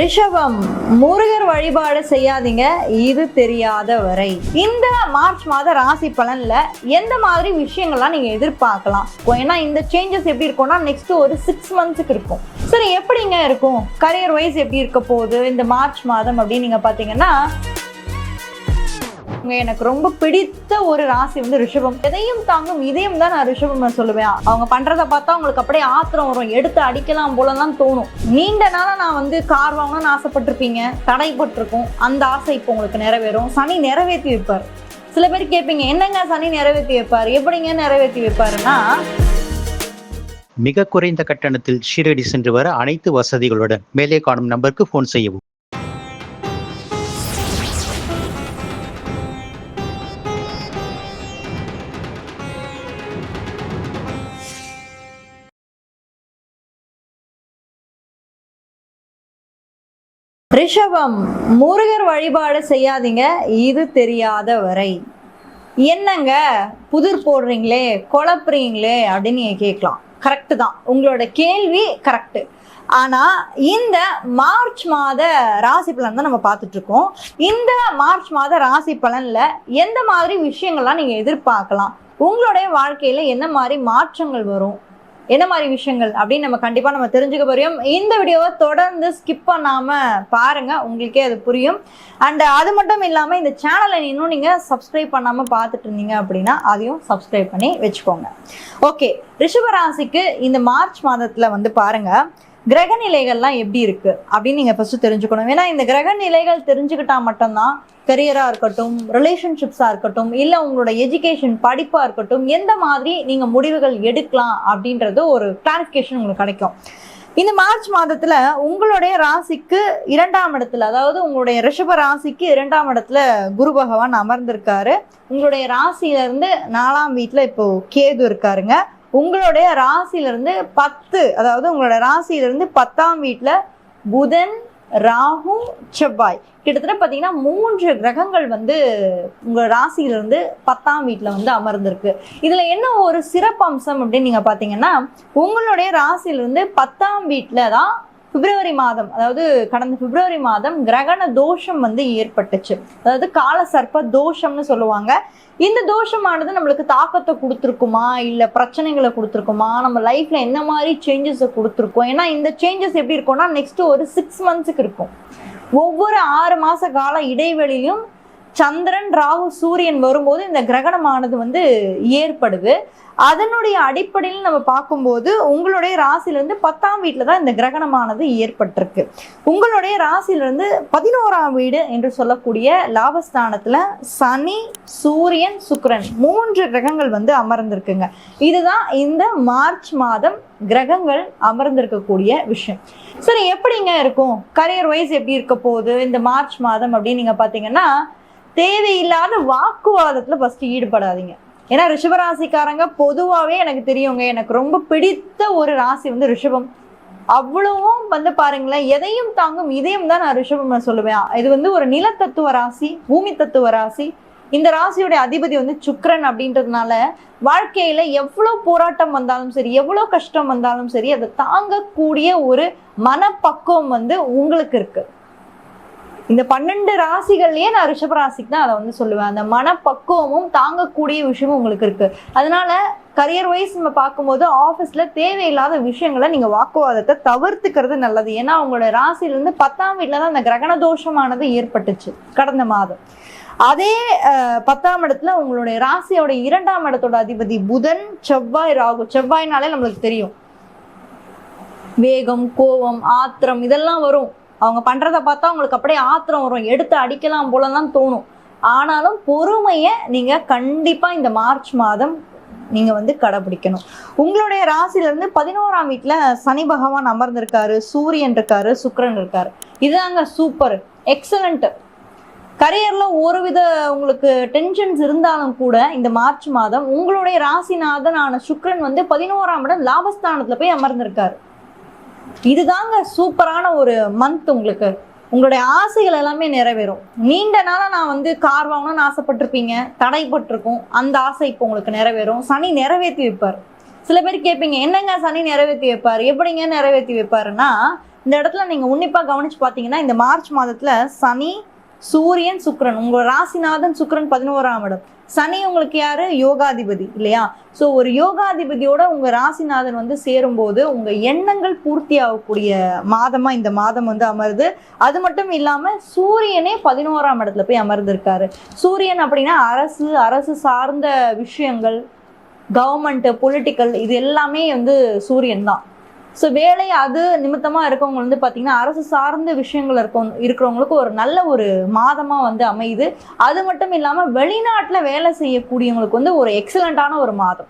ரிஷபம் முருகர் வழிபாடு செய்யாதீங்க. இது தெரியாத வரை. இந்த மார்ச் மாத ராசி பலன்ல எந்த மாதிரி விஷயங்கள்லாம் நீங்க எதிர்பார்க்கலாம்? இப்போ ஏன்னா இந்த சேஞ்சஸ் எப்படி இருக்கும்னா நெக்ஸ்ட் ஒரு சிக்ஸ் மந்த்ஸுக்கு இருக்கும். சரி எப்படிங்க இருக்கும்? கரியர் வைஸ் எப்படி இருக்க போகுது? இந்த மார்ச் மாதம் அப்படின்னு நீங்க பாத்தீங்கன்னா எனக்கு ரொம்ப பிடித்த ஒரு ராசி வந்து ரிஷபம். எதையும் தாங்கும் இதயம் தான் நான் ரிஷபம் சொல்லுவேன். அவங்க பண்றதை பார்த்தா உங்களுக்கு அப்படியே ஆத்திரம் வரும். எடுத்து அடிக்கலாம் போலலாம் தோணும். நீண்ட நாளா நான் வந்து கார் வாங்கணும்னு ஆசைப்பட்டிருப்பீங்க. தடைப்பட்டிருக்கும். அந்த ஆசை இப்போ உங்களுக்கு நிறைவேறும். சனி நிறைவேற்றி வைப்பார். சில பேர் கேட்பீங்க என்னங்க சனி நிறைவேற்றி வைப்பார்? எப்படிங்க நிறைவேற்றி வைப்பாருன்னா? மிக குறைந்த கட்டணத்தில் ஷீரடி சென்று வர அனைத்து வசதிகளுடன் மேலே காணும் நம்பருக்கு ஃபோன் செய்யவும். ரிஷபம் முருகர் வழிபாடு செய்யாதீங்க இது தெரியாத வரை. என்னங்க புதிர் போடுறீங்களே குழப்புறீங்களே அப்படின்னு நீங்க கேட்கலாம். கரெக்டு தான். உங்களோட கேள்வி கரெக்டு ஆனா இந்த மார்ச் மாத ராசி பலன் தான் நம்ம பார்த்துட்டு இருக்கோம். இந்த மார்ச் மாத ராசி பலன்ல எந்த மாதிரி விஷயங்கள்லாம் நீங்க எதிர்பார்க்கலாம்? உங்களுடைய வாழ்க்கையில என்ன மாதிரி மாற்றங்கள் வரும்? என்ன மாதிரி விஷயங்கள் அப்படின்னு நம்ம கண்டிப்பாக நம்ம தெரிஞ்சுக்க போகிறோம் இந்த வீடியோவை தொடர்ந்து ஸ்கிப் பண்ணாமல் பாருங்கள் உங்களுக்கே அது புரியும். அண்ட் அது மட்டும் இல்லாமல் இந்த சேனலை இன்னும் நீங்கள் சப்ஸ்கிரைப் பண்ணாமல் பார்த்துட்டு இருந்தீங்க அப்படின்னா அதையும் சப்ஸ்கிரைப் பண்ணி வச்சுக்கோங்க. ஓகே ரிஷபராசிக்கு இந்த மார்ச் மாதத்தில் வந்து பாருங்கள் கிரக நிலைகள்லாம் எப்படி இருக்கு அப்படின்னு நீங்க ஃபர்ஸ்ட் தெரிஞ்சுக்கணும். ஏன்னா இந்த கிரக நிலைகள் தெரிஞ்சுக்கிட்டா மட்டும்தான் கரியரா இருக்கட்டும் ரிலேஷன்ஷிப்ஸா இருக்கட்டும் இல்ல உங்களோட எஜுகேஷன் படிப்பா இருக்கட்டும் எந்த மாதிரி நீங்க முடிவுகள் எடுக்கலாம் அப்படின்றது ஒரு கிளாரிஃபிகேஷன் உங்களுக்கு கிடைக்கும். இந்த மார்ச் மாதத்துல உங்களுடைய ராசிக்கு இரண்டாம் இடத்துல அதாவது உங்களுடைய ரிஷப ராசிக்கு இரண்டாம் இடத்துல குரு பகவான் அமர்ந்திருக்காரு. உங்களுடைய ராசியில இருந்து நாலாம் வீட்டுல இப்போ கேது இருக்காருங்க. உங்களுடைய ராசியிலிருந்து பத்து அதாவது உங்களோட ராசியிலிருந்து பத்தாம் வீட்டில் புதன் ராகு செவ்வாய். கிட்டத்தட்ட பார்த்தீங்கன்னா மூன்று கிரகங்கள் வந்து உங்கள் ராசியிலிருந்து பத்தாம் வீட்டில் வந்து அமர்ந்திருக்கு. இதில் என்ன ஒரு சிறப்பம்சம் அப்படின்னு நீங்கள் பார்த்தீங்கன்னா உங்களுடைய ராசியிலிருந்து பத்தாம் வீட்டில் தான் பிப்ரவரி மாதம் அதாவது கடந்த பிப்ரவரி மாதம் கிரகண தோஷம் வந்து ஏற்பட்டுச்சு. அதாவது கால சர்ப்ப தோஷம்னு சொல்லுவாங்க. இந்த தோஷமானது நம்மளுக்கு தாக்கத்தை கொடுத்துருக்குமா? இல்லை பிரச்சனைகளை கொடுத்துருக்குமா? நம்ம லைஃப்ல என்ன மாதிரி சேஞ்சஸை கொடுத்துருக்கோம்? ஏன்னா இந்த சேஞ்சஸ் எப்படி இருக்கும்னா நெக்ஸ்ட் ஒரு சிக்ஸ் மந்த்ஸுக்கு இருக்கும். ஒவ்வொரு ஆறு மாத கால இடைவெளியும் சந்திரன் ராகு சூரியன் வரும்போது இந்த கிரகணமானது வந்து ஏற்படுது. அதனுடைய அடிப்படையில் நம்ம பார்க்கும்போது உங்களுடைய ராசியிலிருந்து பத்தாம் வீட்டில் தான் இந்த கிரகணமானது ஏற்பட்டிருக்கு. உங்களுடைய ராசியிலிருந்து பதினோராம் வீடு என்று சொல்லக்கூடிய லாபஸ்தானத்தில் சனி சூரியன் சுக்கரன் மூன்று கிரகங்கள் வந்து அமர்ந்திருக்குங்க. இதுதான் இந்த மார்ச் மாதம் கிரகங்கள் அமர்ந்திருக்கக்கூடிய விஷயம். சரி எப்படிங்க இருக்கும்? கரியர் வைஸ் எப்படி இருக்க போகுது? இந்த மார்ச் மாதம் அப்படின்னு நீங்கள் பார்த்தீங்கன்னா தேவையில்லாத வாக்குவாதத்துல ஃபர்ஸ்ட் ஈடுபடாதீங்க. ஏன்னா ரிஷபராசிக்காரங்க பொதுவாகவே எனக்கு தெரியுங்க எனக்கு ரொம்ப பிடித்த ஒரு ராசி வந்து ரிஷபம். அவ்வளவும் வந்து பாருங்களேன் எதையும் தாங்கும் இதயம் தான் நான் ரிஷபம் நான் சொல்லுவேன். இது வந்து ஒரு நிலத்தத்துவ ராசி பூமி தத்துவ ராசி. இந்த ராசியோட அதிபதி வந்து சுக்ரன் அப்படின்றதுனால வாழ்க்கையில எவ்வளோ போராட்டம் வந்தாலும் சரி எவ்வளோ கஷ்டம் வந்தாலும் சரி அதை தாங்கக்கூடிய ஒரு மனப்பக்குவம் வந்து உங்களுக்கு இருக்குது இந்த பன்னெண்டு ராசிகள்லயே நான் ரிஷப ராசிக்கு தான் அதை வந்து சொல்லுவேன். அந்த மனப்பக்குவமும் தாங்கக்கூடிய விஷயமும் உங்களுக்கு இருக்கு. அதனால கரியர் வைஸ் நம்ம பார்க்கும்போது ஆஃபீஸில் தேவையில்லாத விஷயங்களை நீங்கள் வாக்குவாதத்தை தவிர்த்துக்கிறது நல்லது. ஏன்னா அவங்களோட ராசியிலேருந்து பத்தாம் வீட்டில் தான் அந்த கிரகண தோஷமானது ஏற்பட்டுச்சு கடந்த மாதம். அதே பத்தாம் இடத்துல உங்களுடைய ராசியோட இரண்டாம் இடத்தோட அதிபதி புதன் செவ்வாய் ராகு. செவ்வாய்னாலே நம்மளுக்கு தெரியும். வேகம் கோபம் ஆத்திரம் இதெல்லாம் வரும். அவங்க பண்ணுறத பார்த்தா உங்களுக்கு அப்படியே ஆத்திரம் வரும். எடுத்து அடிக்கலாம் போலலாம் தோணும். ஆனாலும் பொறுமையை நீங்க கண்டிப்பா இந்த மார்ச் மாதம் நீங்க வந்து கடைபிடிக்கணும். உங்களுடைய ராசிலேருந்து இருந்து பதினோராம் வீட்டுல சனி பகவான் அமர்ந்திருக்காரு சூரியன் இருக்காரு சுக்கரன் இருக்காரு. இதுதாங்க சூப்பர். எக்ஸலண்ட் கரியர்ல ஒருவித உங்களுக்கு டென்ஷன்ஸ் இருந்தாலும் கூட இந்த மார்ச் மாதம் உங்களுடைய ராசிநாதனான சுக்ரன் வந்து பதினோராம் இடம் லாபஸ்தானத்துல போய் அமர்ந்திருக்காரு. இதுதாங்க சூப்பரான ஒரு மந்த் உங்களுக்கு. உங்களுடைய ஆசைகள் எல்லாமே நிறைவேறும். நீண்ட நாளாக நான் வந்து கார் வாங்கணும்னு ஆசைப்பட்டிருப்பீங்க தடைப்பட்டிருக்கும். அந்த ஆசை இப்போ உங்களுக்கு நிறைவேறும். சனி நிறைவேற்றி வைப்பார். சில பேர் கேட்பீங்க என்னங்க சனி நிறைவேற்றி வைப்பார்? எப்படிங்க நிறைவேற்றி வைப்பாருன்னா இந்த இடத்துல நீங்கள் உன்னிப்பாக கவனிச்சு பார்த்தீங்கன்னா இந்த மார்ச் மாதத்தில் சனி சூரியன் சுக்கிரன். உங்க ராசிநாதன் சுக்கரன் பதினோராம் இடம். சனி உங்களுக்கு யாரு? யோகாதிபதி இல்லையா? ஸோ ஒரு யோகாதிபதியோட உங்க ராசிநாதன் வந்து சேரும்போது உங்க எண்ணங்கள் பூர்த்தி ஆகக்கூடிய மாதமா இந்த மாதம் வந்து அமருது. அது மட்டும் இல்லாம சூரியனே பதினோராம் இடத்துல போய் அமர்ந்திருக்காரு. சூரியன் அப்படின்னா அரசு அரசு சார்ந்த விஷயங்கள் கவர்மெண்ட் பொலிட்டிக்கல் இது எல்லாமே வந்து சூரியன் தான். ஸோ வேலை அது நிமித்தமாக இருக்கவங்க வந்து பார்த்திங்கன்னா அரசு சார்ந்த விஷயங்கள் இருக்கவங்க இருக்கிறவங்களுக்கு ஒரு நல்ல ஒரு மாதமாக வந்து அமையுது. அது மட்டும் இல்லாமல் வெளிநாட்டில் வேலை செய்யக்கூடியவங்களுக்கு வந்து ஒரு எக்ஸலண்ட்டான ஒரு மாதம்.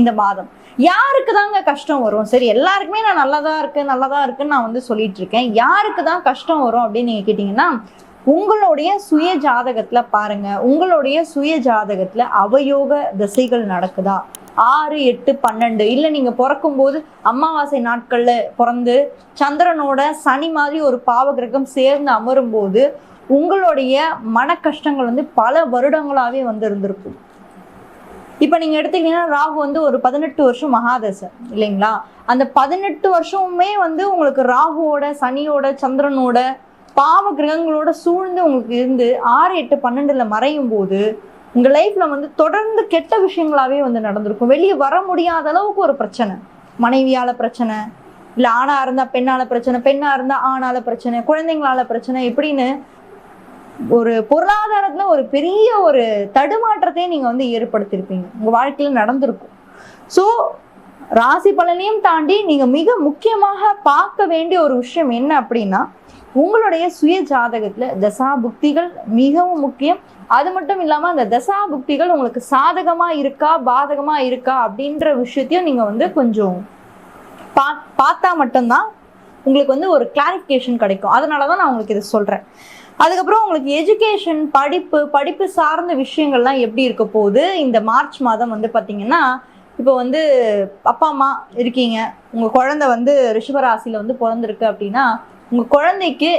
இந்த மாதம். யாருக்கு தாங்க கஷ்டம் வரும்? சரி எல்லாருக்குமே நான் நல்லதா இருக்கு நல்லதா இருக்குன்னு நான் வந்து சொல்லிட்டு இருக்கேன் யாருக்கு தான் கஷ்டம் வரும் அப்படின்னு நீங்க கேட்டீங்கன்னா உங்களுடைய சுய ஜாதகத்துல பாருங்க. உங்களுடைய சுய ஜாதகத்துல அவயோக திசைகள் நடக்குதா? ஆறு எட்டு பன்னெண்டு. இல்லை நீங்கள் பிறக்கும்போது அமாவாசை நாட்களில் பிறந்து சந்திரனோட சனி மாதிரி ஒரு பாவகிரகம் சேர்ந்து அமரும் போது உங்களுடைய மன கஷ்டங்கள் வந்து பல வருடங்களாகவே வந்து இருந்திருக்கும். இப்போ நீங்கள் எடுத்தீங்கன்னா ராகு வந்து ஒரு பதினெட்டு வருஷம் மகாதசை இல்லைங்களா? அந்த பதினெட்டு வருஷமுமே வந்து உங்களுக்கு ராகுவோட சனியோட சந்திரனோட பாவ கிரகங்களோட சூழ்ந்து உங்களுக்கு இருந்து ஆறு எட்டு பன்னெண்டில் மறையும் போது உங்கள் லைஃப்பில் வந்து தொடர்ந்து கெட்ட விஷயங்களாகவே வந்து நடந்திருக்கும். வெளியே வர முடியாத அளவுக்கு ஒரு பிரச்சனை. மனைவியால் பிரச்சனை இல்லை ஆணாக இருந்தால் பெண்ணால் பிரச்சனை பெண்ணாக இருந்தால் ஆணால் பிரச்சனை குழந்தைங்களால பிரச்சனை இப்படின்னு ஒரு பொருளாதாரத்தில் ஒரு பெரிய ஒரு தடுமாற்றத்தை நீங்கள் வந்து ஏற்படுத்தியிருப்பீங்க. உங்கள் வாழ்க்கையில் நடந்திருக்கும். ஸோ ராசி பலனையும் தாண்டி நீங்கள் மிக முக்கியமாக பார்க்க வேண்டிய ஒரு விஷயம் என்ன அப்படின்னா உங்களுடைய சுய ஜாதகத்துல தசா புக்திகள் மிகவும் முக்கியம். அது மட்டும் இல்லாம அந்த தசா புக்திகள் உங்களுக்கு சாதகமா இருக்கா பாதகமா இருக்கா அப்படின்ற விஷயத்தையும் நீங்க வந்து கொஞ்சம் பா பார்த்தா மட்டும்தான் உங்களுக்கு வந்து ஒரு கிளாரிஃபிகேஷன் கிடைக்கும். அதனால தான் நான் உங்களுக்கு இதை சொல்றேன். அதுக்கப்புறம் உங்களுக்கு எஜுகேஷன் படிப்பு படிப்பு சார்ந்த விஷயங்கள்லாம் எப்படி இருக்க போகுது? இந்த மார்ச் மாதம் வந்து பார்த்தீங்கன்னா இப்போ வந்து அப்பா அம்மா இருக்கீங்க. உங்கள் குழந்தை வந்து ரிஷபராசியில் வந்து பிறந்திருக்கு அப்படின்னா உங்கள் குழந்தைக்கு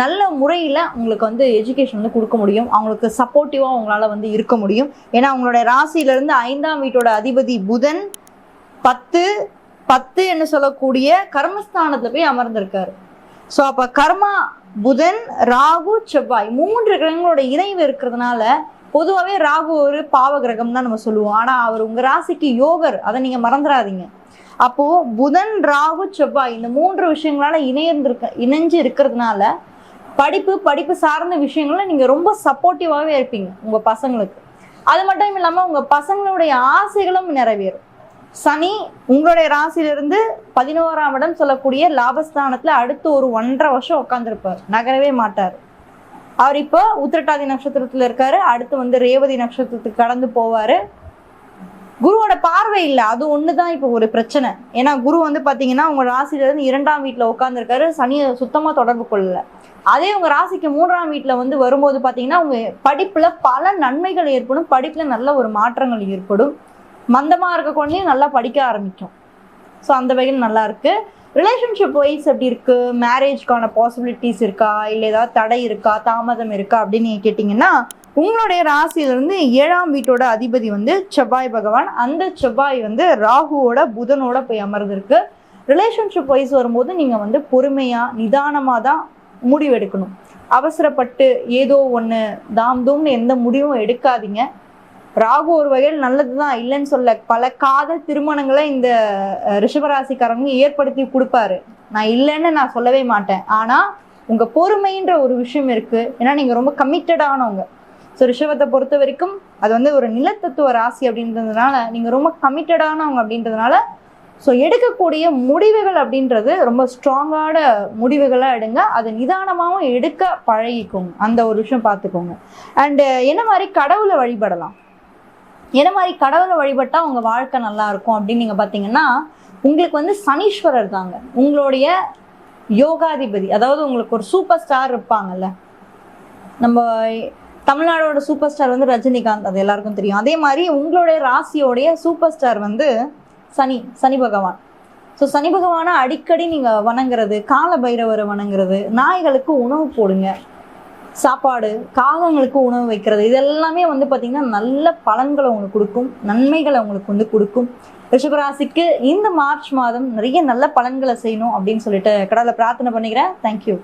நல்ல முறையில் உங்களுக்கு வந்து எஜுகேஷன் வந்து கொடுக்க முடியும். அவங்களுக்கு சப்போர்ட்டிவாக அவங்களால வந்து இருக்க முடியும். ஏன்னா அவங்களுடைய ராசியிலேருந்து ஐந்தாம் வீட்டோட அதிபதி புதன் பத்து பத்து என்று சொல்லக்கூடிய கர்மஸ்தானத்தில் போய் அமர்ந்திருக்காரு. ஸோ அப்போ கர்மா புதன் ராகு செவ்வாய் மூன்று கிரகங்களோட இணைவு இருக்கிறதுனால பொதுவாகவே ராகு ஒரு பாவ கிரகம் தான் நம்ம சொல்லுவோம். ஆனால் அவர் உங்கள் ராசிக்கு யோகர். அதை நீங்கள் மறந்துடாதீங்க அப்போ புதன் ராகு செவ்வாய் இந்த மூன்று விஷயங்களால இணைந்திருக்க இணைஞ்சு இருக்கிறதுனால படிப்பு படிப்பு சார்ந்த விஷயங்கள நீங்க ரொம்ப சப்போர்ட்டிவாகவே இருப்பீங்க உங்க பசங்களுக்கு. அது மட்டும் இல்லாம உங்க பசங்களுடைய ஆசைகளும் நிறைவேறும். சனி உங்களுடைய ராசியிலிருந்து பதினோராம் இடம் சொல்லக்கூடிய லாபஸ்தானத்துல அடுத்து ஒரு ஒன்றரை வருஷம் உட்காந்துருப்பார் நகரவே மாட்டார். அவர் இப்போ உத்திரட்டாதி நட்சத்திரத்துல இருக்காரு அடுத்து வந்து ரேவதி நட்சத்திரத்துக்கு கடந்து போவாரு. குருவோட பார்வை இல்லை. அது ஒண்ணுதான் இப்போ ஒரு பிரச்சனை. ஏன்னா குரு வந்து பாத்தீங்கன்னா உங்க ராசியில இருந்து இரண்டாம் வீட்டில் உட்காந்துருக்காரு சனியை சுத்தமா தொடர்பு கொள்ளல. அதே உங்க ராசிக்கு மூன்றாம் வீட்டில் வந்து வரும்போது பாத்தீங்கன்னா உங்க படிப்புல பல நன்மைகள் ஏற்படும். படிப்புல நல்ல ஒரு மாற்றங்கள் ஏற்படும். மந்தமா இருக்க குழந்தையும் நல்லா படிக்க ஆரம்பிக்கும். ஸோ அந்த வகையில் நல்லா இருக்கு. ரிலேஷன்ஷிப் வைஸ் எப்படி இருக்கு? மேரேஜ்க்கான பாசிபிலிட்டிஸ் இருக்கா? இல்லை ஏதாவது தடை இருக்கா? தாமதம் இருக்கா? அப்படின்னு நீங்க கேட்டிங்கன்னா உங்களுடைய ராசியிலிருந்து ஏழாம் வீட்டோட அதிபதி வந்து செவ்வாய் பகவான். அந்த செவ்வாய் வந்து ராகுவோட புதனோட போய் அமர்ந்திருக்கு. ரிலேஷன்ஷிப் வைஸ் வரும்போது நீங்கள் வந்து பொறுமையாக நிதானமாக தான் முடிவெடுக்கணும். அவசரப்பட்டு ஏதோ ஒன்று தாம் தூம்னு எந்த முடிவும் எடுக்காதீங்க. ராகு ஒரு வகையில் நல்லதுதான் இல்லைன்னு சொல்ல பல காதல் திருமணங்களை இந்த ரிஷபராசிக்காரங்க ஏற்படுத்தி கொடுப்பாரு. நான் இல்லைன்னு நான் சொல்லவே மாட்டேன். ஆனால் உங்கள் பொறுமைன்ற ஒரு விஷயம் இருக்குது ஏன்னா நீங்கள் ரொம்ப கமிட்டடானவங்க ஸோ ரிஷபத்தை பொறுத்த வரைக்கும் அது வந்து ஒரு நிலத்தத்துவ ராசி அப்படின்றதுனால நீங்கள் ரொம்ப கமிட்டடானவங்க அப்படின்றதுனால ஸோ எடுக்கக்கூடிய முடிவுகள் அப்படின்றது ரொம்ப ஸ்ட்ராங்கான முடிவுகளாக எடுங்க. அது நிதானமாகவும் எடுக்க பழகிக்கோங்க. அந்த ஒரு விஷயம் பார்த்துக்கோங்க. அண்டு என்ன மாதிரி கடவுளை வழிபடலாம்? என்ன மாதிரி கடவுளை வழிபட்டால் உங்கள் வாழ்க்கை நல்லா இருக்கும் அப்படின்னு நீங்கள் பார்த்தீங்கன்னா உங்களுக்கு வந்து சனீஸ்வரர் தாங்க. உங்களுடைய யோகாதிபதி. அதாவது உங்களுக்கு ஒரு சூப்பர் ஸ்டார் இருப்பாங்கல்ல. நம்ம தமிழ்நாடோட சூப்பர் ஸ்டார் வந்து ரஜினிகாந்த். அது எல்லாருக்கும் தெரியும். அதே மாதிரி உங்களுடைய ராசியோடைய சூப்பர் ஸ்டார் வந்து சனி சனி பகவான். ஸோ சனி பகவானை அடிக்கடி நீங்கள் வணங்குறது கால பைரவரை வணங்குறது நாய்களுக்கு உணவு போடுங்க. சாப்பாடு காகங்களுக்கு உணவு வைக்கிறது இதெல்லாமே வந்து பார்த்திங்கன்னா நல்ல பலன்களை உங்களுக்கு கொடுக்கும் நன்மைகளை உங்களுக்கு வந்து கொடுக்கும். ரிஷபராசிக்கு இந்த மார்ச் மாதம் நிறைய நல்ல பலன்களை செய்யணும் அப்படின்னு சொல்லிட்டு கடவுளை பிரார்த்தனை பண்ணிக்கிறேன். தேங்க்யூ